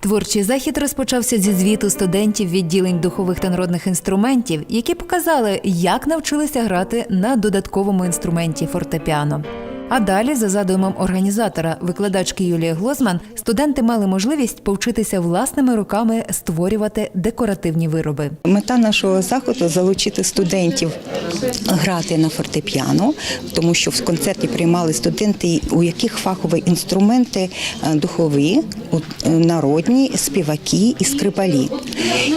Творчий захід розпочався зі звіту студентів відділень духових та народних інструментів, які показали, як навчилися грати на додатковому інструменті фортепіано. А далі, за задумом організатора, викладачки Юлії Глозман, студенти мали можливість повчитися власними руками створювати декоративні вироби. Мета нашого заходу залучити студентів грати на фортепіано, тому що в концерті приймали студенти, у яких фахові інструменти е, духові, е, народні, співаки і скрипалі,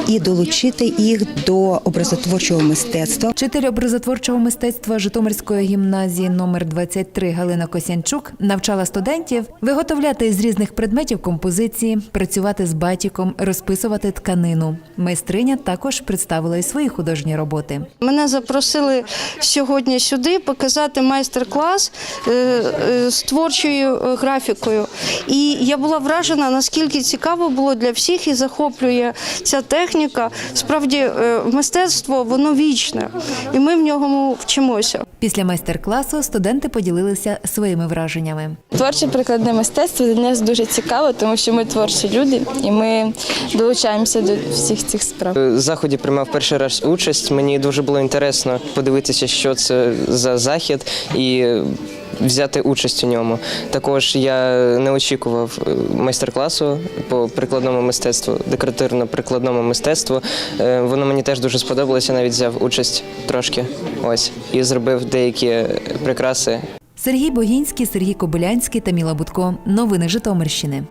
і долучити їх до образотворчого мистецтва. Вчитель образотворчого мистецтва Житомирської гімназії номер 23 Галина Косянчук навчала студентів виготовляти з різних предметів композиції, працювати з батіком, розписувати тканину. Майстриня також представила й свої художні роботи. Мене запросили сьогодні сюди показати майстер-клас е, е, з творчою е, графікою. І я була вражена, наскільки цікаво було для всіх і захоплює ця техніка. Справді, мистецтво воно вічне, і ми в ньому вчимося. Після майстер-класу студенти поділилися своїми враженнями. Творче прикладне мистецтво для нас дуже цікаво, тому що ми творчі люди і ми долучаємося до всіх цих справ. Заході приймав перший раз участь. Мені дуже було інтересно подивитися, що це за захід, і взяти участь у ньому. Також я не очікував е, майстер-класу по прикладному мистецтву, декоративно-прикладному мистецтву. Е, Воно мені теж дуже сподобалося. Навіть взяв участь трошки. Ось і зробив деякі прикраси Сергій Богінський, Сергій Кобилянський та Міла Будко. Новини Житомирщини.